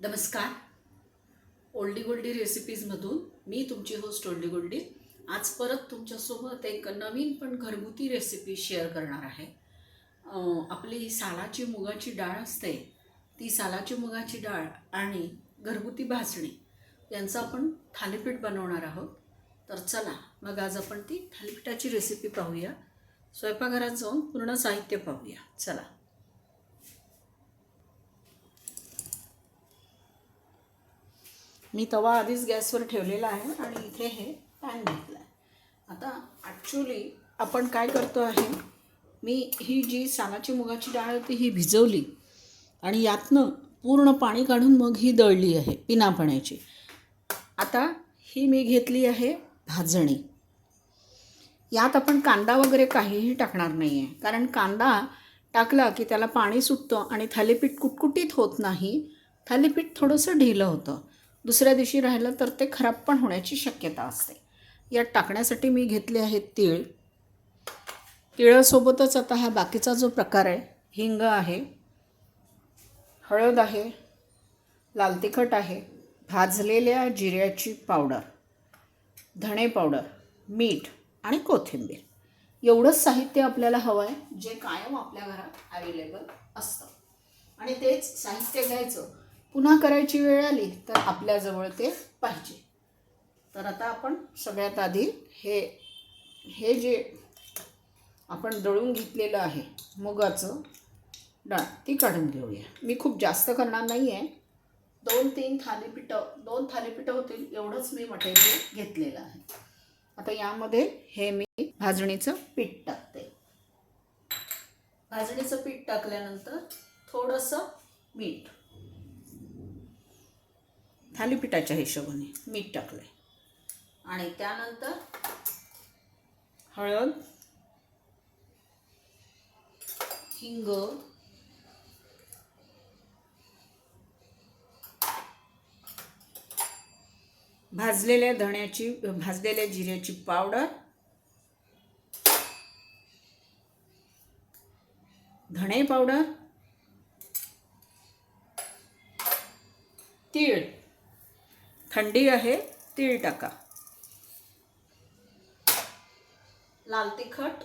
नमस्कार. ओल्डी गोल्डी रेसिपीजमधून मी तुमची होस्ट ओल्डी गोल्डी. आज परत तुमच्यासोबत एक नवीन पण घरगुती रेसिपी शेअर करणार आहे. आपली सालाची मुगाची डाळ असते ती सालाची मुगाची डाळ आणि घरगुती भाजणी यांचं आपण थालीपीठ बनवणार आहोत. तर चला मग आज आपण ती थालीपीठाची रेसिपी पाहूया. स्वयंपाकघरात जाऊन पूर्ण साहित्य पाहूया. चला. मी तवा आधीच गॅसवर ठेवलेला आहे आणि इथे हे पॅन घेतलं आहे आता ॲक्च्युली आपण काय करतो आहे मी ही जी सालाची मुगाची डाळ होती ही भिजवली आणि यातनं पूर्ण पाणी काढून मग ही दळली आहे पिना पाण्याची आता ही मी घेतली आहे भाजणी. यात आपण कांदा वगैरे काहीही टाकणार नाही आहे कारण कांदा टाकला की त्याला पाणी सुटतं आणि थालीपीठ कुटकुटीत होत नाही थालीपीठ थोडंसं ढिलं होतं. दुसऱ्या दिवशी राहिलं तर ते खराब पण होण्याची शक्यता असते. यात टाकण्यासाठी मी घेतले आहेत तीळ. तिळासोबतच आता हा बाकीचा जो प्रकार आहे हिंग आहे हळद आहे लाल तिखट आहे भाजलेल्या जिऱ्याची पावडर धणे पावडर मीठ आणि कोथिंबीर. एवढंच साहित्य आपल्याला हवं आहे जे कायम आपल्या घरात अवेलेबल असतं. आणि तेच साहित्य घ्यायचं पुन्हा करायची वेळ आली तर आपल्याजवळ ते पाहिजे. तर आता आपण सगळ्यात आधी हे हे जे आपण दळून घेतलेलं आहे मुगाचं डाळ ती काढून घेऊया. मी खूप जास्त करणार नाही आहे दोन तीन थालीपीठं दोन थालीपीठं होतील एवढंच मी मटेरियल घेतलेलं आहे. आता यामध्ये हे मी भाजणीचं पीठ टाकते. भाजणीचं पीठ टाकल्यानंतर थोडंसं मीठ. थालीपीठाच्या हिशोबाने मीठ टाकलं आणि त्यानंतर हळद हिंग भाजलेल्या धण्याची भाजलेल्या जिऱ्याची पावडर धणे पावडर तीळ. थंडी आहे तीळ टाका. लाल तिखट.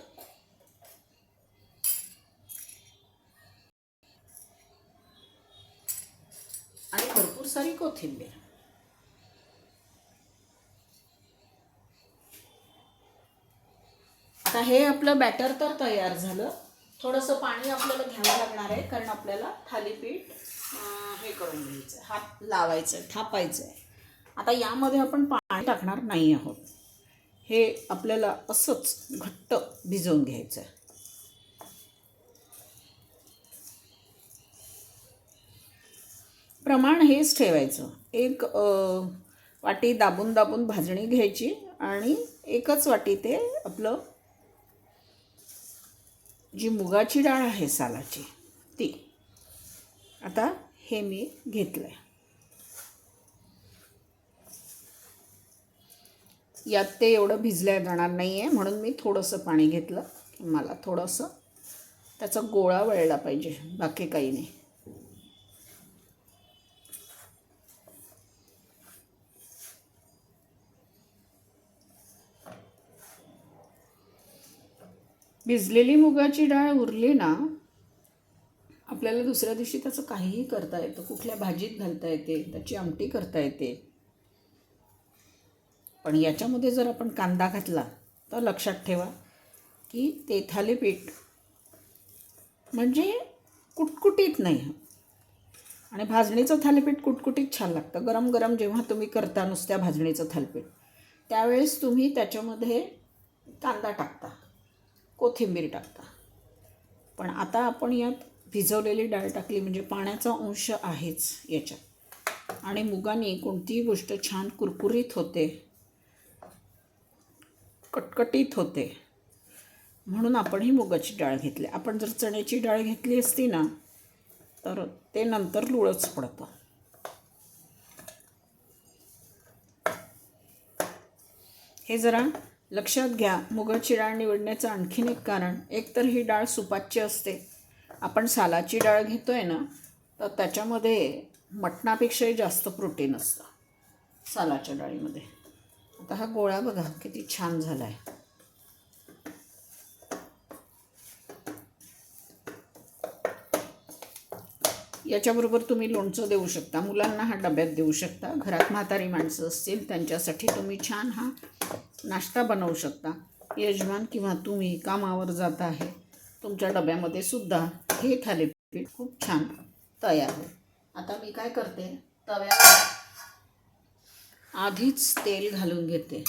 आणि भरपूर सारी कोथिंबीर. आता हे आपलं बॅटर तर तयार झालं. थोडंसं पाणी आपल्याला घ्यावं लागणार आहे कारण आपल्याला थालीपीठ हे करून घ्यायचं हात लावायचं आहे थापायचं आहे. आता यामध्ये आपण पाणी टाकणार नाही आहोत. हे आपल्याला असंच घट्ट भिजवून घ्यायचं आहे प्रमाण हेच ठेवायचं. एक वाटी दाबून दाबून भाजणी घ्यायची आणि एकच वाटी ते आपलं जी मुगाची डाळ आहे सालाची ती. आता हे मी घेतलं आहे यात ते एवढं भिजल्या जाणार नाही आहे म्हणून मी थोडंसं पाणी घेतलं. मला थोडंसं त्याचा गोळा वळला पाहिजे बाकी काही नाही. भिजलेली मुगाची डाळ उरली ना आपल्याला दुसऱ्या दिवशी त्याचं काहीही करता येतं कुठल्या भाजीत घालता येते त्याची आमटी करता येते. पण याच्यामध्ये जर आपण कांदा घातला तर लक्षात ठेवा की ते थालीपीठ म्हणजे कुटकुटीत नाही. आणि भाजणीचं थालीपीठ कुटकुटीत छान लागतं. गरम गरम जेव्हा तुम्ही करता नुसत्या भाजणीचं थालीपीठ त्यावेळेस तुम्ही त्याच्यामध्ये कांदा टाकता कोथिंबीर टाकता. पण आता आपण यात भिजवलेली डाळ टाकली म्हणजे पाण्याचा अंश आहेच याच्यात. आणि मुगाने कोणतीही गोष्ट छान कुरकुरीत होते कटकटीत होते. म्हणून आपण ही मुगाची डाळ घेतली. आपण जर चण्याची डाळ घेतली असती ना तर ते नंतर लुळच पडतं. हे जरा लक्षात घ्या. मुगाची डाळ निवडण्याचं आणखीन एक कारण एकतर ही डाळ सुपाच्य असते. आपण सालाची डाळ घेतो आहे ना तर त्याच्यामध्ये मटणापेक्षाही जास्त प्रोटीन असतं सालाच्या डाळीमध्ये. आता हा गोळा बघा किती छान झाला आहे याच्याबरोबर तुम्ही लोणचं देऊ शकता मुलांना हा डब्यात देऊ शकता घरात म्हातारी माणसं असतील त्यांच्यासाठी तुम्ही छान हा नाश्ता बनवू शकता. यजमान किंवा तुम्ही कामावर जात आहे तुमच्या डब्यामध्ये सुद्धा हे थालीपीठ खूप छान तयार होईल. आता मी काय करते तव्यावर आधीच तेल घालून घेते.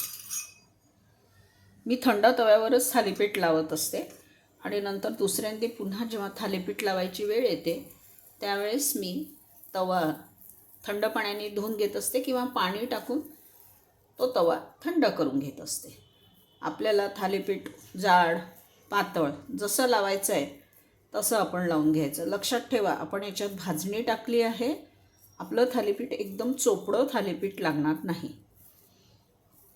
मी थंड तव्यावरच थालीपीठ लावत असते आणि नंतर दुसऱ्यांदा पुन्हा जेव्हा थालीपीठ लावायची वेळ येते त्यावेळेस मी तवा थंड पाण्याने धुवून घेत असते किंवा पाणी टाकून तो तवा थंड करून घेत असते. आपल्याला थालीपीठ जाड पातळ जसं लावायचं आहे तसं आपण लावून घ्यायचं. लक्षात ठेवा आपण याच्यात भाजणी टाकली आहे. आपलं थालीपीठ एकदम चोपडं थालीपीठ लागणार नाही.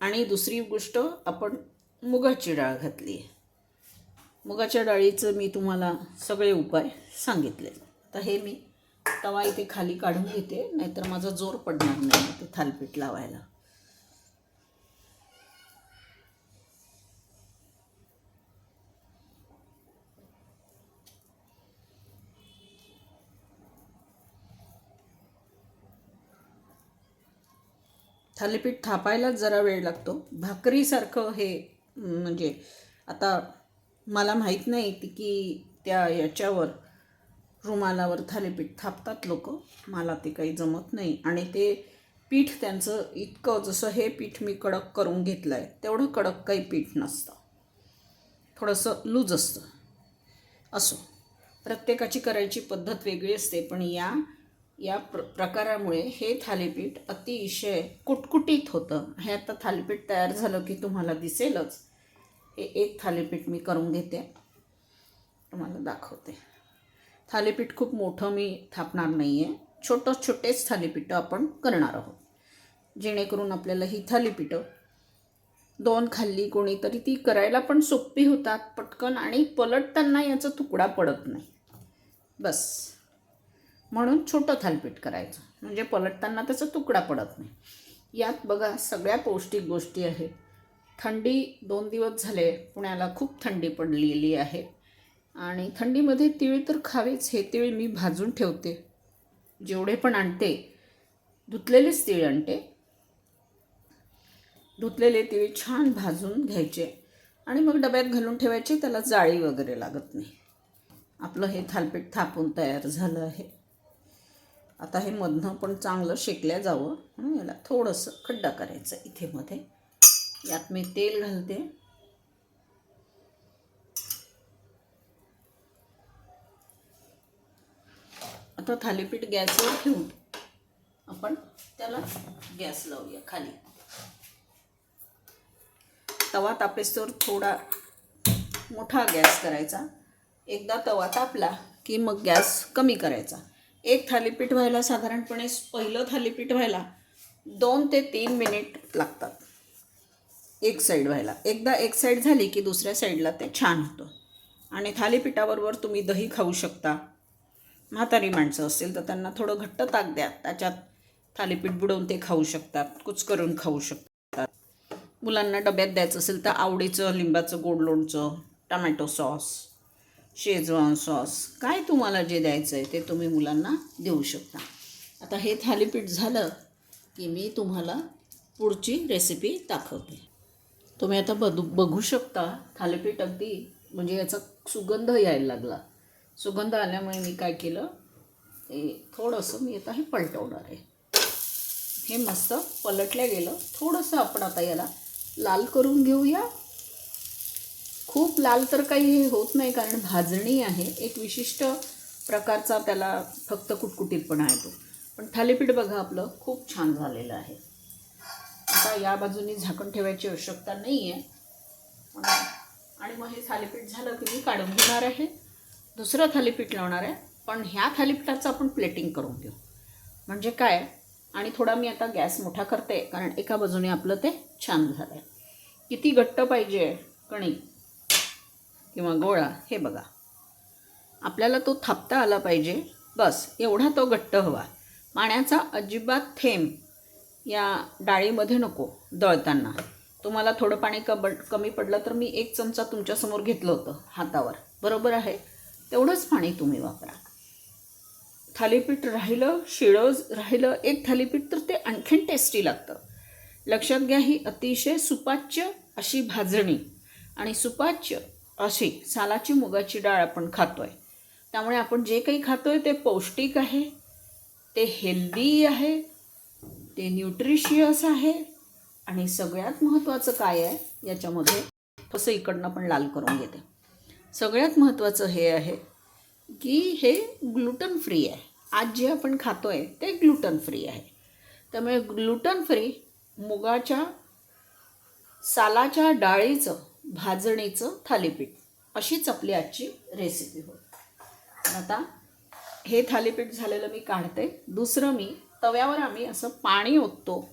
आणि दुसरी गोष्ट आपण मुगाची डाळ घातली आहे. मुगाच्या डाळीचं मी तुम्हाला सगळे उपाय सांगितले. आता हे मी तवा इथे खाली काढून घेते नाहीतर माझा जोर पडणार नाही ते थालपीठ लावायला. थालीपीठ थापायलाच जरा वेळ लागतो. भाकरीसारखं हे म्हणजे आता मला माहीत नाही ती की त्या याच्यावर रुमालावर थालीपीठ थापतात लोक. मला ते काही जमत नाही. आणि ते पीठ त्यांचं इतकं जसं हे पीठ मी कडक करून घेतलं आहे तेवढं कडक काही पीठ नसतं. थोडंसं लूज असतं. असो. प्रत्येकाची करायची पद्धत वेगळी असते पण या या प्र प्रकारामुळे हे थालीपीठ अतिशय कुटकुटीत होतं. हे आता थालीपीठ तयार झालं की तुम्हाला दिसेलच. हे एक थालीपीठ मी करून घेते. तुम्हाला दाखवते. थालीपीठ खूप मोठं मी थापणार नाही आहे छोटं छोटेच थालीपीठं आपण करणार आहोत. जेणेकरून आपल्याला ही थालीपीठं दोन खाल्ली कोणीतरी ती करायला पण सोपी होतात पटकन आणि पलटताना याचा तुकडा पडत नाही. बस. म्हणून छोटं थालपीठ करायचं. म्हणजे पलटताना त्याचा तुकडा पडत नाही. यात बघा सगळ्या पौष्टिक गोष्टी आहेत. थंडी दोन दिवस झाले पुण्याला खूप थंडी पडलेली आहे. आणि थंडीमध्ये तिळ तर खावेच हे तिळ मी भाजून ठेवते. जेवढे पण आणते धुतलेलेच तिळ आणते. धुतलेले तिळ छान भाजून घ्यायचे. आणि मग डब्यात घालून ठेवायचे त्याला जाळी वगैरे लागत नाही. आपलं हे थालपीठ थापून तयार झालं आहे. आता हे मधनं पण चांगलं शेकल्या जावं. म्हणून याला थोडंसं खड्डा करायचं इथे मध्ये. यात मी तेल घालते. आता थालीपीठ गॅसवर ठेवून आपण त्याला गॅस लावूया खाली. तवा तापेस्तोर थोडा मोठा गॅस करायचा. एकदा तवा तापला की मग गॅस कमी करायचा. एक थालीपीठ व्हायला साधारणपणे पहिलं थालीपीठ व्हायला दोन ते तीन मिनिट लागतात. एक साईड व्हायला. एकदा एक साईड झाली की दुसऱ्या साईडला ते छान होतं. आणि थालीपीठाबरोबर तुम्ही दही खाऊ शकता. म्हातारी माणसं असतील तर त्यांना थोडं घट्ट ताक द्या. त्याच्यात थालीपीठ बुडवून ते खाऊ शकतात कुच करून खाऊ शकतात. मुलांना डब्यात द्यायचं असेल तर आवडीचं लिंबाचं गोड लोणचं टमॅटो सॉस शेजवान सॉस. काय तुम्हाला जे द्यायचं आहे ते तुम्ही मुलांना देऊ शकता. आता हे थालीपीठ झालं की मी तुम्हाला पुढची रेसिपी दाखवते. तुम्ही आता बदू बघू शकता थालीपीठ अगदी म्हणजे याचा सुगंध यायला लागला. सुगंध आल्यामुळे मी काय केलं हे थोडंसं मी आता हे पलटवणार आहे. हे मस्त पलटल्या गेलं. थोडंसं आपण आता याला लाल करून घेऊया. खूप लाल तर काही हे होत नाही कारण भाजणी आहे. एक विशिष्ट प्रकारचा त्याला फक्त कुटकुटीतपणा येतो. पण थालीपीठ बघा आपलं खूप छान झालेलं आहे. आता या बाजूनी झाकण ठेवायची आवश्यकता नाही आहे आणि मग हे थालीपीठ झालं की मी काढून घेणार आहे. दुसरं थालीपीठ लावणार आहे. पण ह्या थालीपीठाचं आपण प्लेटिंग करून घेऊ. म्हणजे काय? आणि थोडा मी आता गॅस मोठा करते कारण एका बाजूने आपलं ते छान झालं आहे किती घट्ट पाहिजे कणिक? किंवा गोळा हे बघा. आपल्याला तो थापता आला पाहिजे. बस एवढा तो घट्ट हवा. पाण्याचा अजिबात थेंब या डाळीमध्ये नको दळताना. तुम्हाला थोडं पाणी कब कमी पडलं तर मी एक चमचा तुमच्यासमोर घेतलं होतं हातावर. बरोबर आहे? तेवढंच पाणी तुम्ही वापरा. थालीपीठ राहिलं शिळं राहिलं एक थालीपीठ तर ते आणखीन टेस्टी लागतं. लक्षात घ्या ही अतिशय सुपाच्य अशी भाजणी. आणि सुपाच्य अशी सालाची मुगाची डाळ आपण खातो आहे त्यामुळे आपण जे काही खातो आहे ते पौष्टिक आहे ते हेल्दी आहे ते न्यूट्रिशियस आहे आणि सगळ्यात महत्त्वाचं काय आहे याच्यामध्ये तसं इकडनं पण लाल करून घेते. सगळ्यात महत्त्वाचं हे आहे की हे ग्लुटन फ्री आहे. आज जे आपण खातो आहे ते ग्लुटन फ्री आहे. त्यामुळे ग्लुटन फ्री मुगाच्या सालाच्या डाळीचं भाजणीचं थालीपीठ. अशीच आपली आजची रेसिपी होईल आता हे थालीपीठ झालेलं मी काढते. दुसरं मी तव्यावर आम्ही असं पाणी ओततो.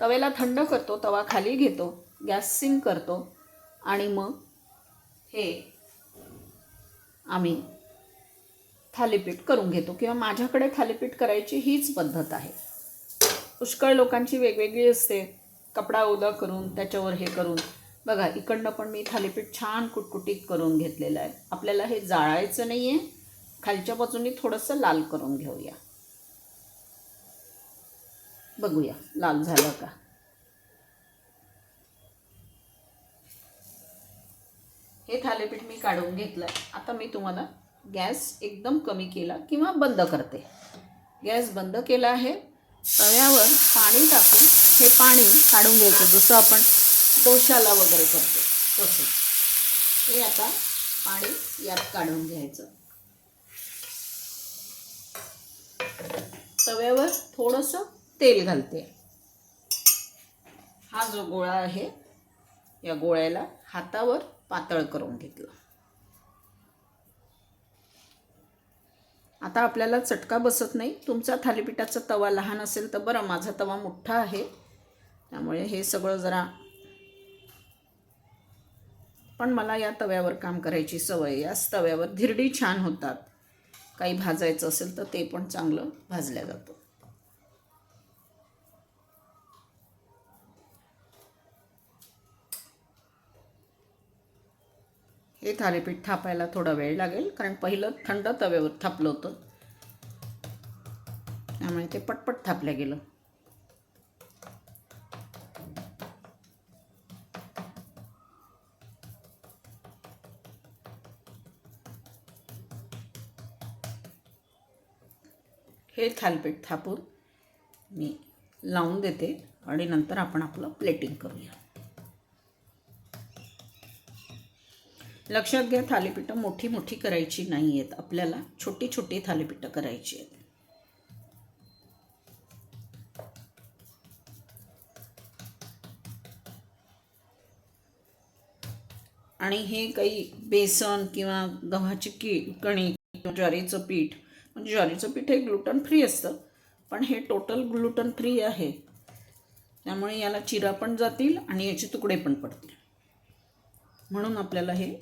तव्याला थंड करतो तवा खाली घेतो गॅस सिम करतो आणि मग हे आम्ही थालीपीठ करून घेतो किंवा माझ्याकडे थालीपीठ करायची हीच पद्धत आहे. पुष्कळ लोकांची वेगवेगळी असते. कपडा ओला करून त्याच्यावर हे करून. बघा इकडनं पण मी थालीपीठ छान कुटकुटीत करून घेतलेलं आहे. आपल्याला हे जाळायचं नाही आहे खालच्या बाजूनी थोडंसं लाल करून घेऊया. बघूया लाल झालं का? हे थालीपीठ मी काढून घेतलं आता मी तुम्हाला गॅस एकदम कमी केला किंवा बंद करते. गॅस बंद केला आहे. तव्यावर पाणी टाकून हे पाणी काढून घ्यायचं. जसं आपण डोशाला वगैरे करतो. तसं. हे आता पाणी यात काढून घ्यायचं. तव्यावर थोडंसं तेल घालते. हा जो गोळा आहे या गोळ्याला हातावर पातळ करून घेतलं. आता आपल्याला चटका बसत नाही. तुमचा थालीपीठाचा तवा लहान असेल तर बरं माझा तवा मोठा आहे. त्यामुळे हे सगळं जरा पण मला या तव्यावर काम करायची सवय याच तव्यावर धिरडी छान होतात. काही भाजायचं असेल तर ते पण चांगलं भाजल्या जातं. हे थालीपीठ थापायला थोडा वेळ लागेल कारण पहिलं थंड तव्यावर थापलं होतं. त्यामुळे ते पटपट थापलं गेलं. हे थालीपीठ थापून मी लावून देते आणि नंतर आपण आपलं प्लेटिंग करूया. लक्षात घ्या थालीपीठं मोठी मोठी करायची नाही आहेत आपल्याला छोटी छोटी थालीपीठं करायची आहेत. आणि हे काही बेसन किंवा गव्हाची की कणी ज्वारीचं पीठ म्हणजे ज्वारीचं पीठ हे ग्लुटन फ्री असतं. पण हे टोटल ग्लुटन फ्री आहे. त्यामुळे याला चिरा पण जातील आणि याचे तुकडे पण पडतील. म्हणून आपल्याला हे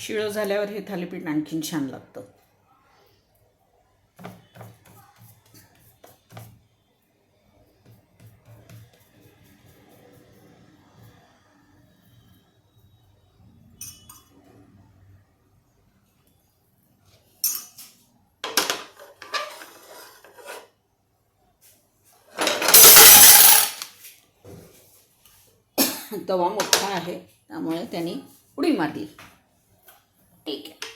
शिळं झाल्यावर हे थालीपीठ आणखीन छान लागतं. तवा मोठा आहे त्यामुळे त्यांनी उडी मारली ठीक आहे.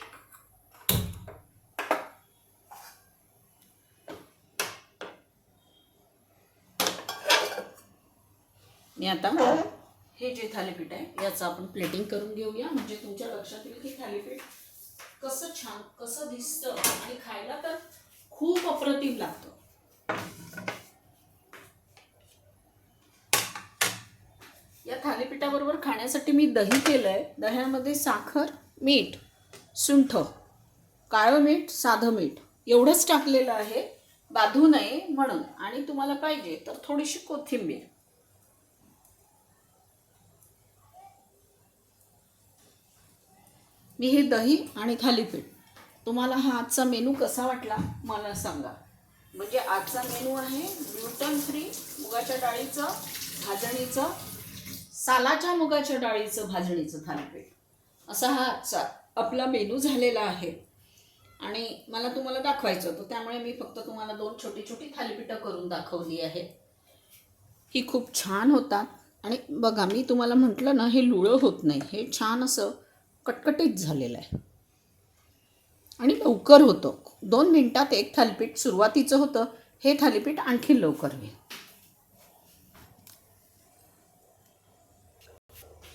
मी आता हे जे थालीपीठ आहे याचं आपण प्लेटिंग करून घेऊया. म्हणजे तुमच्या लक्षात येईल की थालीपीठ कसं छान कसं दिसतं आणि खायला तर खूप अप्रतिम लागतं. या थालीपीठाबरोबर खाण्यासाठी मी दही केलं आहे दह्यामध्ये साखर मीठ. सुंठ काळं मीठ साधं मीठ एवढंच टाकलेलं आहे. बाधू नये म्हणून. आणि तुम्हाला पाहिजे तर थोडीशी कोथिंबीर. मी हे दही आणि थालीपीठ. तुम्हाला हा आजचा मेनू कसा वाटला मला सांगा. म्हणजे आजचा मेनू आहे ग्लुटन फ्री मुगाच्या डाळीचं भाजणीचं सालाच्या मुगाच्या डाळीचं भाजणीचं थालीपीठ. असा हा आजचा आपला मेनू झालेला आहे. आणि मला तुम्हाला दाखवायचं होतं. त्यामुळे मी फक्त तुम्हाला दोन छोटी छोटी थालीपीठं करून दाखवली आहेत ही खूप छान होतात. आणि बघा मी तुम्हाला म्हटलं ना हे लुळं होत नाही. हे छान असं कटकटीत झालेलं आहे. आणि लवकर होतं. दोन मिनटात एक थालीपीठ सुरुवातीचं होतं. हे थालीपीठ आणखी लवकर होईल.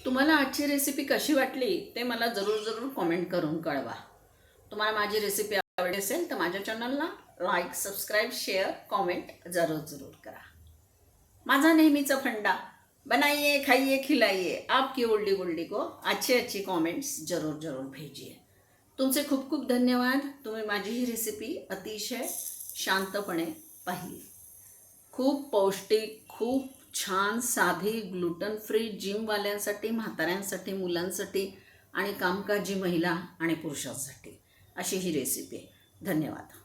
तुम्हाला आजची रेसिपी कशी वाटली ते मला जरूर जरूर कॉमेंट करून कळवा. तुम्हाला माझी रेसिपी आवडली असेल तर माझ्या चॅनलला लाईक सबस्क्राईब शेअर कॉमेंट जरूर जरूर करा. माझा नेहमीचा फंडा बनाइए खाइए खिलाइए. आपकी ओल्डी गोल्डी को अच्छे अच्छे कॉमेंट्स जरूर जरूर भेजिए. तुमचे खूप खूप धन्यवाद. तुम्ही माझी ही रेसिपी अतिशय शांतपणे पाहिली. खूप पौष्टिक खूप छान साधी ग्लुटन फ्री जिमवाल्यांसाठी म्हाताऱ्यांसाठी मुलांसाठी आणि कामकाजी महिला आणि पुरुषांसाठी. अशी ही रेसिपी आहे. धन्यवाद.